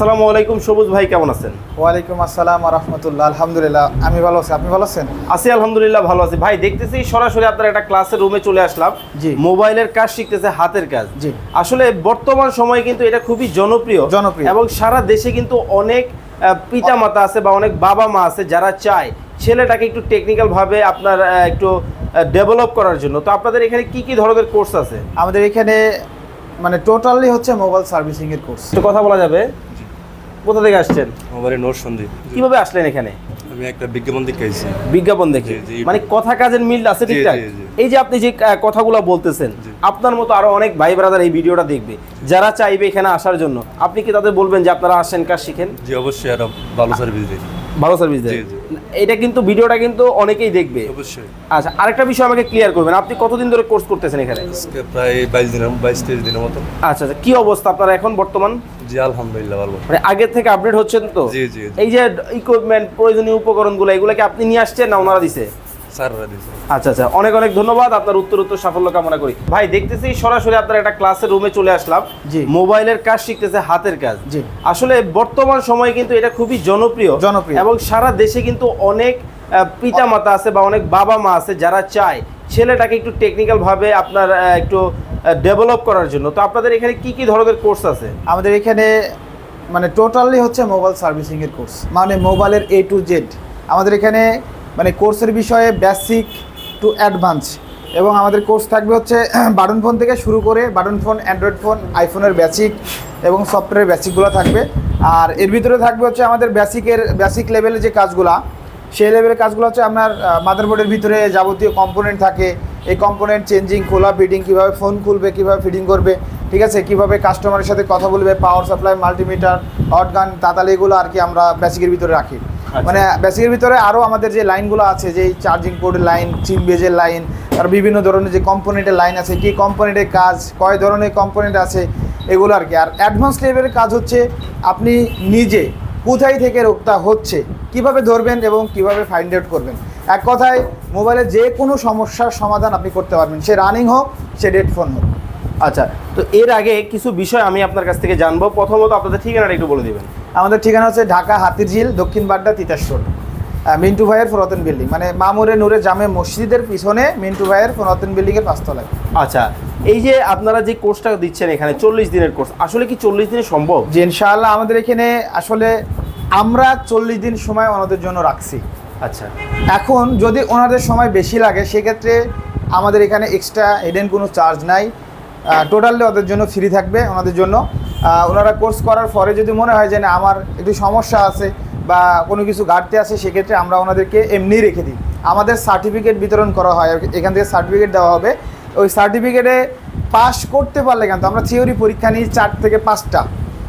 আসসালামু আলাইকুম সবুজ ভাই কেমন আছেন? ওয়ালাইকুম আসসালাম রহমতুল্লাহ। আলহামদুলিল্লাহ আমি ভালো আছি। আপনি ভালো আছেন? আছি আলহামদুলিল্লাহ ভালো আছি। ভাই দেখতেছি সরাসরি আপনার একটা ক্লাসের রুমে চলে আসলাম। জি। মোবাইলের কাজ শিখতেছে হাতের কাজ। জি। আসলে বর্তমান সময়ে কিন্তু এটা খুবই জনপ্রিয়। জনপ্রিয়। এবং সারা দেশে কিন্তু অনেক পিতা মাতা আছে বা অনেক বাবা মা আছে যারা চায় ছেলেটাকে একটু টেকনিক্যাল ভাবে আপনার একটু ডেভেলপ করার জন্য। তো আপনাদের এখানে কি কি ধরনের কোর্স আছে? আমাদের এখানে মানে টোটালি হচ্ছে মোবাইল সার্ভিসিং এর কোর্স কথা বলা যাবে। কোথা থেকে আসছেন? আমার নোট সন্দীপ কীভাবে আসলেন এখানে? আমি একটা বিজ্ঞাপন দেখে আইছি বিজ্ঞাপন দেখে। মানে কথা কাজের মিল আছে ঠিকঠাক। এই যে আপনি যে কথাগুলো বলতেছেন আপনার মতো আরও অনেক ভাই ব্রাদার এই ভিডিওটা দেখবে। যারা চাইবে এখানে আসার জন্য আপনি কি তাদের বলবেন যে আপনারা আসেন কাজ শিখেন? জি অবশ্যই আর ভালো সার্ভিস দিই। ভালো সার্ভিস দেয়। এটা কিন্তু ভিডিওটা কিন্তু অনেকেই দেখবে। অবশ্যই। আচ্ছা আরেকটা বিষয় আমাকে ক্লিয়ার করবেন। আপনি কতদিন ধরে কোর্স করতেছেন এখানে? প্রায় বাইশ দিন বাইশ তেইশ দিনের মতো। আচ্ছা আচ্ছা কি অবস্থা আপনার এখন বর্তমান? জি আলহামদুলিল্লাহ ভালো। মানে আগে থেকে আপডেট হচ্ছেন তো? জি, জি, জি। এই যে ইকুইপমেন্ট প্রয়োজনীয় উপকরণগুলো এগুলো কি আপনি নিয়ে আসছেন না ওনারা দিছে? স্যাররা দিয়েছে আচ্ছা আচ্ছা। অনেক অনেক ধন্যবাদ আপনার উত্তর উত্তর সাফল্য কামনা করি। ভাই দেখতেছি সরাসরি আপনার একটা ক্লাসের রুমে চলে আসলাম। জি। মোবাইলের কাজ শিখতেছে হাতের কাজ। জি। আসলে বর্তমান সময়ে কিন্তু এটা খুবই জনপ্রিয়। জনপ্রিয়। এবং সারা দেশে কিন্তু অনেক পিতা মাতা আছে বা অনেক বাবা মা আছে যারা চায় ছেলেটাকে একটু টেকনিক্যাল ভাবে আপনার একটু ডেভেলপ করার জন্য। তো আপনাদের এখানে কি কি ধরনের কোর্স আছে? আমাদের এখানে মানে টোটালি হচ্ছে মোবাইল সার্ভিসিংয়ের কোর্স মানে মোবাইলের এ টু জেড আমাদের এখানে মানে কোর্সের বিষয়ে বেসিক টু অ্যাডভান্স এবং আমাদের কোর্স থাকবে হচ্ছে বাটন ফোন থেকে শুরু করে বাটন ফোন অ্যান্ড্রয়েড ফোন আইফোনের বেসিক এবং সফটওয়্যারের বেসিকগুলো থাকবে। আর এর ভিতরে থাকবে হচ্ছে আমাদের বেসিকের বেসিক লেভেলের যে কাজগুলা, সেই লেভেলের কাজগুলো হচ্ছে আপনার মাদারবোর্ডের ভিতরে যাবতীয় কম্পোনেন্ট থাকে। এই কম্পোনেন্ট চেঞ্জিং খোলা ফিটিং কীভাবে ফোন খুলবে, কীভাবে ফিটিং করবে, ঠিক আছে? কীভাবে কাস্টমারের সাথে কথা বলবে power supply multimeter hot gun এগুলো আর কি আমরা বেসিকের ভিতরে রাখি। মানে বেসিকের ভিতরে আরও আমাদের যে লাইনগুলো আছে যে চার্জিং পোর্টের লাইন চিন বেজের লাইন আর বিভিন্ন ধরনের যে কম্পোনেন্টের লাইন আছে কী কম্পোনেন্টের কাজ কয় ধরনের কম্পোনেন্ট আছে এগুলো আর কি। আর অ্যাডভান্স লেভেলের কাজ হচ্ছে আপনি নিজে কোথায় থেকে রোগটা হচ্ছে কীভাবে ধরবেন এবং কীভাবে ফাইন্ড আউট করবেন। এক কথায় মোবাইলে যে কোনো সমস্যার সমাধান আপনি করতে পারবেন। সে রানিং হোক সে ডেড ফোন হোক। আচ্ছা তো এর আগে কিছু বিষয় আমি আপনার কাছ থেকে জানব। প্রথমত আপনাদের ঠিকানাটা একটু বলে দিবেন। আমাদের ঠিকানা হচ্ছে ঢাকা হাতিরঝিল দক্ষিণ বাড্ডা তিতাস রোড। মিন্টু ভাইয়ের পুরাতন বিল্ডিং মানে মামুরে নূরে জামে মসজিদের পিছনে মিন্টু ভাইয়ের পুরাতন বিল্ডিংয়ের পাঁচতলায়। আচ্ছা এই যে আপনারা যে কোর্সটা দিচ্ছেন এখানে চল্লিশ দিনের কোর্স আসলে কি চল্লিশ দিনে সম্ভব? যে ইনশাআল্লাহ আমাদের এখানে আসলে আমরা চল্লিশ দিন সময় ওনাদের জন্য রাখছি। আচ্ছা। এখন যদি ওনাদের সময় বেশি লাগে সেক্ষেত্রে আমাদের এখানে এক্সট্রা হিডেন কোনো চার্জ নাই। টোটালি ওদের জন্য ফ্রি থাকবে ওনাদের জন্য। ওনারা কোর্স করার পরে যদি মনে হয় যে না, আমার একটু সমস্যা আছে বা কোনো কিছু ঘাটতি আছে, সেক্ষেত্রে আমরা ওনাদেরকে এমনি রেখে দিই। আমাদের সার্টিফিকেট বিতরণ করা হয়, এখান থেকে সার্টিফিকেট দেওয়া হবে। ওই সার্টিফিকেটে পাস করতে পারলে কিন্তু আমরা থিওরি পরীক্ষা নিই চার থেকে পাঁচটা।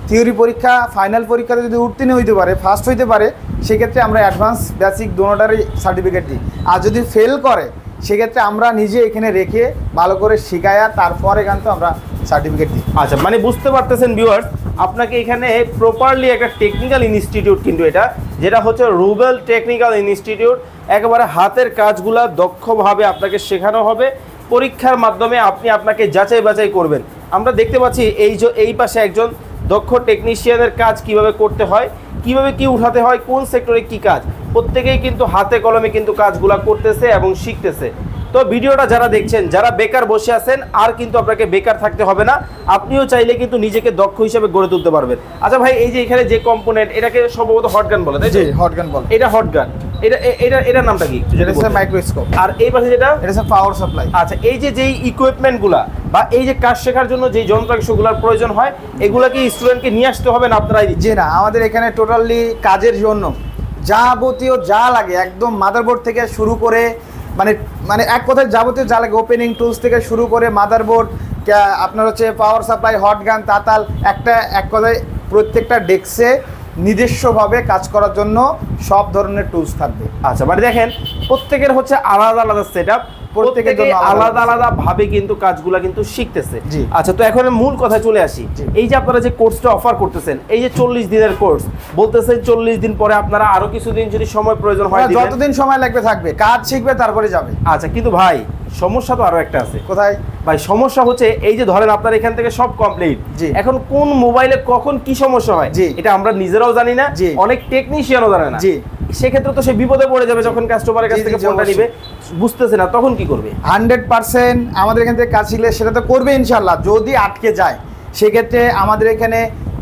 থিওরি পরীক্ষা, ফাইনাল পরীক্ষাতে যদি উত্তীর্ণ হইতে পারে, ফার্স্ট হইতে পারে, সেক্ষেত্রে আমরা অ্যাডভান্স বেসিক দোনোটারই সার্টিফিকেট দিই। আর যদি ফেল করে, সেক্ষেত্রে আমরা নিজে এখানে রেখে ভালো করে শিখায়া তারপর থেকে আমরা সার্টিফিকেট দিই আচ্ছা মানে বুঝতে পারতেছেন ভিউয়ার্স আপনাকে এখানে প্রপারলি একটা টেকনিক্যাল ইনস্টিটিউট কিন্তু এটা, যেটা হচ্ছে রুবেল টেকনিক্যাল ইনস্টিটিউট একেবারে হাতের কাজগুলা দক্ষভাবে আপনাকে শেখানো হবে। পরীক্ষার মাধ্যমে আপনি আপনাকে যাচাই বাছাই করবেন। আমরা দেখতে পাচ্ছি এই যে, এই পাশে একজন দক্ষ টেকনিশিয়ানের কাজ কীভাবে করতে হয়, কীভাবে কি উঠাতে হয়, কোন সেক্টরে কি কাজ। প্রত্যেকেই কিন্তু হাতে কলমে কিন্তু কাজগুলা করতেছে এবং শিখতেছে। তো ভিডিওটা যারা দেখছেন যারা বেকার বসে আছেন আর কিন্তু আপনাকে বেকার থাকতে হবে না আপনিও চাইলে কিন্তু নিজেকে দক্ষ হিসেবে গড়ে তুলতে পারবেন। আচ্ছা ভাই এই যে এখানে যে কম্পোনেন্ট এটাকে সম্ভবত হট গান বলে তাই হটগান বল। এটা হট গান এটা এটা এটার নামটা কি? একটু এটা হচ্ছে মাইক্রোস্কোপ আর এই পাশে যেটা? এটা হচ্ছে পাওয়ার সাপ্লাই আচ্ছা এই যে যেই ইকুইপমেন্টগুলা বা এই যে কাজ শেখার জন্য যেই যন্ত্রাংশগুলোর প্রয়োজন হয় স্টুডেন্টকে নিয়ে আসতে হবে না আপনারাই জি না আমাদের এখানে টোটালি কাজের জন্য যাবতীয় যা লাগে একদম মাদারবোর্ড থেকে শুরু করে মানে মানে এক কথায় যাবতীয় যা লাগে ওপেনিং টুলস থেকে শুরু করে মাদারবোর্ড আপনার হচ্ছে পাওয়ার সাপ্লাই হট গান তাতাল, একটা, এক কথায় প্রত্যেকটা ডেস্কে নিজস্বভাবে কাজ করার জন্য সব ধরনের টুলস থাকবে। আচ্ছা মানে দেখেন, প্রত্যেকের হচ্ছে আলাদা আলাদা সেট প্রত্যেকের জন্য আলাদা আলাদা ভাবে কিন্তু কাজগুলা কিন্তু শিখতেছে। আচ্ছা তো এখন মূল কথায় চলে আসি। এই যে আপনারা যে কোর্সটা অফার করতেছেন এই যে চল্লিশ দিনের কোর্স বলতেছেন চল্লিশ দিন পরে আপনারা আরও কিছুদিন যদি সময় প্রয়োজন হয় যতদিন সময় লাগবে থাকবে কাজ শিখবে তারপরে যাবে। আচ্ছা কিন্তু ভাই সমস্যা তো আরও একটা আছে। কোথায়? ভাই সমস্যা হচ্ছে এই যে ধরেন আপনার এখান থেকে সব কমপ্লিট। এখন কোন মোবাইলে কখন কি সমস্যা হয়। এটা আমরা নিজেরাও জানি না অনেক টেকনিশিয়ানও জানে না। সেক্ষেত্রে তো সে বিপদে পড়ে যাবে যখন কাস্টমারের কাছ থেকে ফোনটা নিবে। বুঝতেছে না তখন কি করবে হান্ড্রেড পার্সেন্ট আমাদের এখান থেকে কাজ শিখলে সেটা তো করবে ইনশাল্লাহ যদি আটকে যায় সেক্ষেত্রে আমাদের এখানে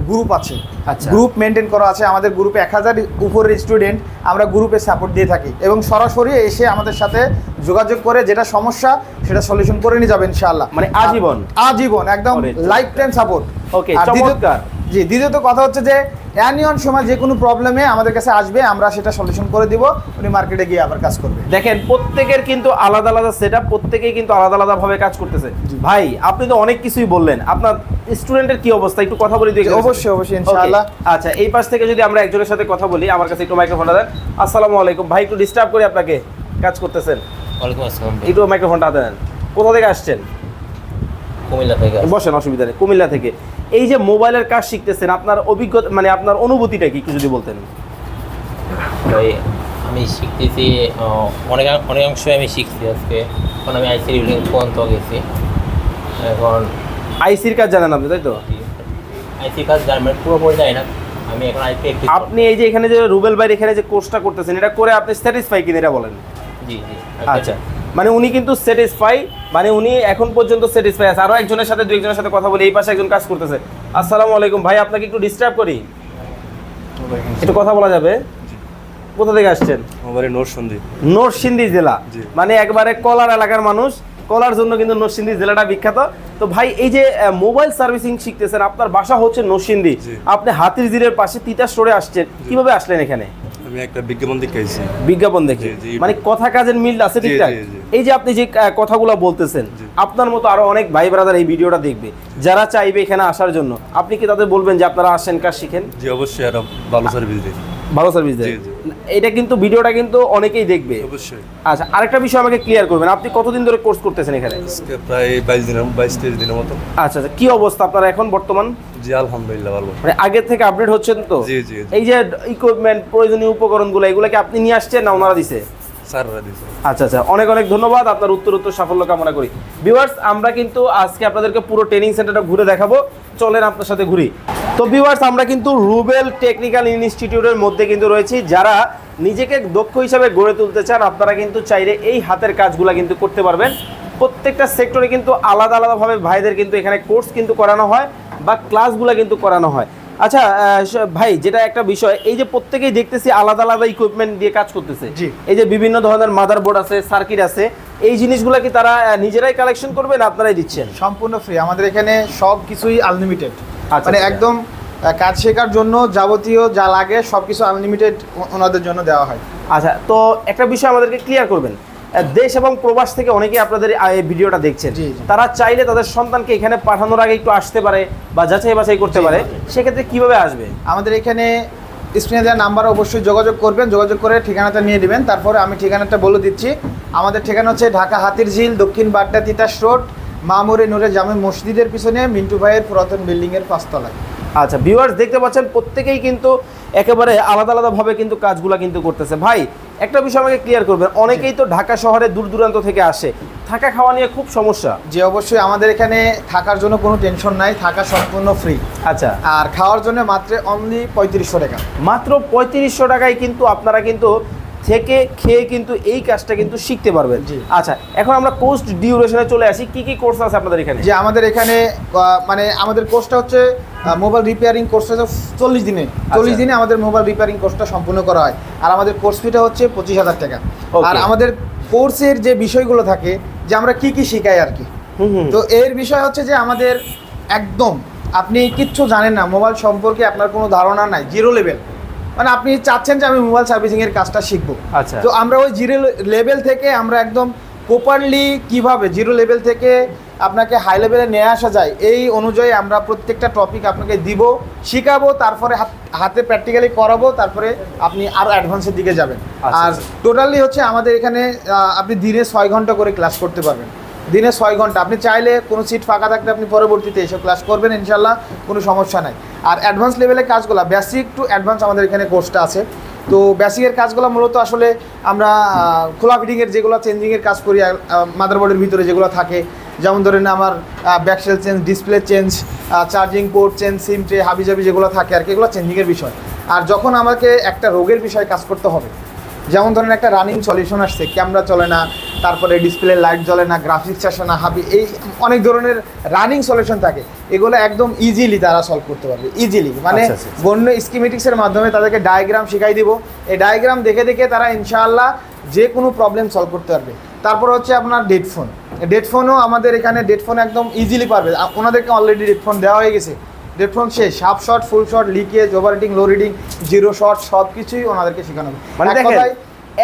গ্রুপ আছে আচ্ছা। গ্রুপ মেনটেন করা আছে আমাদের গ্রুপে এক হাজার উপরের স্টুডেন্ট আমরা গ্রুপে সাপোর্ট দিয়ে থাকি এবং সরাসরি এসে আমাদের সাথে যোগাযোগ করে যেটা সমস্যা সেটা সলিউশন করে নিয়ে যাবে ইনশাল্লাহ মানে আজীবন? আজীবন একদম লাইফ টাইম সাপোর্ট ওকে চমৎকার। জি দ্বিতীয়ত কথা হচ্ছে যে অ্যানিয়ন সময় যে কোনো প্রবলেমে আমাদের কাছে আসবে আমরা সেটা সলিউশন করে দিব উনি মার্কেটে গিয়ে আবার কাজ করবে। দেখেন প্রত্যেকের কিন্তু আলাদা আলাদা সেট আপ প্রত্যেকেই কিন্তু আলাদা আলাদা ভাবে কাজ করতেছে। ভাই আপনি তো অনেক কিছুই বললেন। আপনার স্টুডেন্টের কি অবস্থা? একটু কথা বলি। অবশ্যই, অবশ্যই, ইনশাআল্লাহ। আচ্ছা এই পাশ থেকে যদি আমরা একজনের সাথে কথা বলি আমার কাছে একটু মাইক্রোফোনটা দেন। আসসালামু আলাইকুম। ভাই একটু ডিস্টার্ব করি আপনাকে কাজ করতেছেন। ওয়ালাইকুম আসসালাম একটু মাইক্রোফোনটা দেন। কোথা থেকে আসছেন? কুমিল্লা থেকে বসেন অসুবিধা নেই। কুমিল্লা থেকে। এই যে মোবাইলের কাজ শিখতেছেন আপনার অভিজ্ঞতা মানে আপনার অনুভূতিটা কি একটু যদি বলতেন? ভাই আমি শিখতেছি অনেক অনেকাংশই আমি শিখছি আজকে। এখন আমি আইসি রিভিলিং পর্যন্ত গেছি। এখন আইসির কাজ জানেন আপনি তাই তো? আইসি কাজ জানি মানে পুরোপুরি জানি না। আমি এখন আইসি আপনি এই যে এখানে যে রুবেল ভাই এখানে যে কোর্সটা করতেছেন এটা করে আপনি স্যাটিসফাই কিনা এটা বলেন। জি জি। আচ্ছা। মানে উনি কিন্তু স্যাটিসফাই মানে উনি এখন পর্যন্ত স্যাটিসফাই আছে। আরও একজনের সাথে দুই একজনের সাথে কথা বলি এই পাশে একজন কাজ করতেছে। আসসালামু আলাইকুম। ভাই আপনাকে একটু ডিস্টার্ব করি। একটু কথা বলা যাবে? কোথা থেকে আসছেন? নোট নরসিংদী। জেলা। মানে একবারে কলার এলাকার মানুষ। কলার জন্য কিন্তু নরসিংদী জেলাটা বিখ্যাত। তো ভাই এই যে মোবাইল সার্ভিসিং শিখতেছেন আপনার বাসা হচ্ছে নরসিংদী। আপনি হাতির জিরের পাশে তিতা স্টোরে আসছেন। কীভাবে আসলেন এখানে? আমি একটা বিজ্ঞাপন দেখে বিজ্ঞাপন দেখে। মানে কথা কাজের মিল আছে ঠিকঠাক। এই যে আপনি যে কথাগুলো বলতেছেন আপনার মতো আরও অনেক ভাই ব্রাদার এই ভিডিওটা দেখবে। যারা চাইবে এখানে আসার জন্য আপনি কি তাদের বলবেন যে আপনারা আসেন কাজ শিখেন? জি অবশ্যই একটা ভালো সার্ভিস দিই। ভালো সার্ভিস দেয়। এটা কিন্তু ভিডিওটা কিন্তু অনেকেই দেখবে। অবশ্যই। আচ্ছা আরেকটা বিষয় আমাকে ক্লিয়ার করবেন। আপনি কতদিন ধরে কোর্স করতেছেন এখানে? প্রায় বাইশ দিনের বাইশ তেইশ দিনের মতো। আচ্ছা আচ্ছা কি অবস্থা আপনার এখন বর্তমান? জি আলহামদুলিল্লাহ ভালো। মানে আগের থেকে আপডেট হচ্ছেন তো? জি, জি। এই যে ইকুইপমেন্ট প্রয়োজনীয় উপকরণগুলো এগুলো কি আপনি নিয়ে আসছেন না ওনারা দিছে? আচ্ছা আচ্ছা অনেক অনেক ধন্যবাদ। আপনার উত্তর উত্তর সাফল্য কামনা করি। ভিউয়ার্স আমরা কিন্তু আজকে আপনাদেরকে পুরো ট্রেনিং সেন্টারটা ঘুরে দেখাবো। চলেন আপনার সাথে ঘুরি। তো ভিউয়ার্স আমরা কিন্তু রুবেল টেকনিক্যাল ইনস্টিটিউটের মধ্যে কিন্তু রয়েছি। যারা নিজেকে দক্ষ হিসাবে গড়ে তুলতে চান আপনারা কিন্তু চাইলে এই হাতের কাজগুলো কিন্তু করতে পারবেন। প্রত্যেকটা সেক্টরে কিন্তু আলাদা আলাদাভাবে ভাইদের কিন্তু এখানে কোর্স কিন্তু করানো হয় বা ক্লাসগুলো কিন্তু করানো হয়। আচ্ছা ভাই যেটা একটা বিষয় এই যে প্রত্যেকেই দেখতেছি আলাদা আলাদা ইকুইপমেন্ট দিয়ে কাজ করতেছে। এই যে বিভিন্ন ধরনের মাদারবোর্ড আছে সার্কিট আছে এই জিনিসগুলো কি তারা নিজেরাই কালেকশন করবে না আপনারাই দিচ্ছেন? সম্পূর্ণ ফ্রি আমাদের এখানে সব কিছুই আনলিমিটেড মানে আচ্ছা। একদম কাজ শেখার জন্য যাবতীয় যা লাগে সব কিছু আনলিমিটেড ওনাদের জন্য দেওয়া হয়। আচ্ছা তো একটা বিষয় আমাদেরকে ক্লিয়ার করবেন। দেশ এবং প্রবাস থেকে অনেকেই আপনাদের এই ভিডিওটা দেখছেন। তারা চাইলে তাদের সন্তানকে এখানে পাঠানোর আগে একটু আসতে পারে বা যাচাই বাছাই করতে পারে। সেক্ষেত্রে কীভাবে আসবে? আমাদের এখানে স্ক্রিনে দেওয়া নাম্বার অবশ্যই যোগাযোগ করবেন। যোগাযোগ করে ঠিকানাটা নিয়ে নেবেন। তারপরে আমি ঠিকানাটা বলে দিচ্ছি। আমাদের ঠিকানা হচ্ছে ঢাকা হাতির ঝিল দক্ষিণ বাড্ডা তিতাস রোড মামুরে নূরে জামে মসজিদের পিছনে মিন্টু ভাইয়ের পুরাতন বিল্ডিংয়ের পাঁচতলায়। আচ্ছা ভিউয়ার্স দেখতে পাচ্ছেন প্রত্যেকেই কিন্তু একেবারে আলাদা আলাদাভাবে কিন্তু কাজগুলো কিন্তু করতেছে। ভাই একটা বিষয় আমাকে ক্লিয়ার করবেন অনেকেই তো ঢাকা শহরে দূর দূরান্ত থেকে আসে। থাকা খাওয়া নিয়ে খুব সমস্যা। যে অবশ্যই আমাদের এখানে থাকার জন্য কোনো টেনশন নাই থাকা সম্পূর্ণ ফ্রি আচ্ছা। আর খাওয়ার জন্য মাত্র অনলি পঁয়ত্রিশশো টাকা। মাত্র পঁয়ত্রিশশো টাকায় কিন্তু আপনারা কিন্তু থেকে খেয়ে কিন্তু এই কাজটা কিন্তু শিখতে পারবেন। আচ্ছা এখন আমরা কোর্স ডিউরেশনে চলে আসি। কি কি কোর্স আছে আপনাদের এখানে? যে আমাদের এখানে মানে আমাদের কোর্সটা হচ্ছে মোবাইল রিপেয়ারিং কোর্সটা চল্লিশ দিনে। চল্লিশ দিনে আমাদের মোবাইল রিপেয়ারিং কোর্সটা সম্পূর্ণ করা হয়। আর আমাদের কোর্স ফিটা হচ্ছে পঁচিশ হাজার টাকা. আর আমাদের কোর্সের যে বিষয়গুলো থাকে যে আমরা কি কি শিখাই আর কি। তো এর বিষয় হচ্ছে যে আমাদের একদম আপনি কিচ্ছু জানেন না মোবাইল সম্পর্কে আপনার কোনো ধারণা নাই জিরো লেভেল মানে আপনি চাচ্ছেন যে আমি মোবাইল সার্ভিসিং এর কাজটা শিখব। আচ্ছা। তো আমরা ওই জিরো লেভেল থেকে আমরা একদম প্রপারলি কীভাবে জিরো লেভেল থেকে আপনাকে হাই লেভেলে নিয়ে আসা যায় এই অনুযায়ী আমরা প্রত্যেকটা টপিক আপনাকে দিব শিখাবো তারপরে হাত- প্র্যাকটিক্যালি করাবো তারপরে আপনি আরও অ্যাডভান্সের দিকে যাবেন। আচ্ছা, আর আচ্ছা। টোটালি হচ্ছে আমাদের এখানে আপনি দিনে ছয় ঘণ্টা করে ক্লাস করতে পারবেন। দিনে ছয় ঘণ্টা। আপনি চাইলে কোনো সিট ফাঁকা থাকলে আপনি পরবর্তীতে এসে ক্লাস করবেন ইনশাল্লাহ কোনো সমস্যা নাই। আর অ্যাডভান্স লেভেলের কাজগুলো বেসিক টু অ্যাডভান্স আমাদের এখানে কোর্সটা আছে। তো বেসিকের কাজগুলো মূলত আসলে আমরা খোলা ফিটিংয়ের যেগুলো চেঞ্জিংয়ের কাজ করি মাদারবোর্ডের ভিতরে যেগুলো থাকে, যেমন ধরেন আমার back shell change display change charging port change SIM tray হাবিজাবি যেগুলো থাকে আর কি, এগুলো চেঞ্জিংয়ের বিষয়। আর যখন আমাকে একটা রোগের বিষয়ে কাজ করতে হবে, যেমন ধরেন একটা রানিং সলিউশন আসছে ক্যামেরা চলে না তারপরে ডিসপ্লে লাইট জ্বলে না গ্রাফিক্স আসে না হাবি এই অনেক ধরনের রানিং সলিউশন থাকে। এগুলো একদম ইজিলি তারা সলভ করতে পারবে ইজিলি মানে আচ্ছা, আচ্ছা, আচ্ছা। বন্য স্কিমেটিক্সের মাধ্যমে তাদেরকে ডায়াগ্রাম শিখাই দিব। এই ডায়াগ্রাম দেখে দেখে তারা ইনশাআল্লাহ যে কোনো প্রবলেম সলভ করতে পারবে। তারপর হচ্ছে আপনার ডেড ফোন ডেড ফোনও আমাদের এখানে ডেড ফোন একদম ইজিলি পারবে। ওনাদেরকে অলরেডি ডেড ফোন দেওয়া হয়ে গেছে। ডেড ফোন শেষ। Half short full short leakage over reading low reading zero short সব কিছুই ওনাদেরকে শেখানো হবে। মানে এক কথায়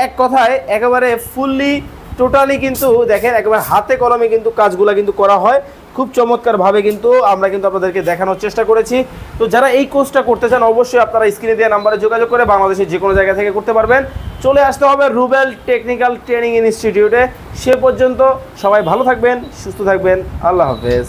এক কথায় একেবারে ফুললি টোটালি কিন্তু দেখেন, একেবারে হাতে কলমে কিন্তু কাজগুলো কিন্তু করা হয়। খুব চমৎকারভাবে কিন্তু আমরা কিন্তু আপনাদেরকে দেখানোর চেষ্টা করেছি। তো যারা এই কোর্সটা করতে চান, অবশ্যই আপনারা স্ক্রিনে দেওয়া নাম্বারে যোগাযোগ করে বাংলাদেশের যে কোনো জায়গা থেকে করতে পারবেন। চলে আসতে হবে রুবেল টেকনিক্যাল ট্রেনিং ইনস্টিটিউটে সে পর্যন্ত সবাই ভালো থাকবেন, সুস্থ থাকবেন। আল্লাহ হাফেজ।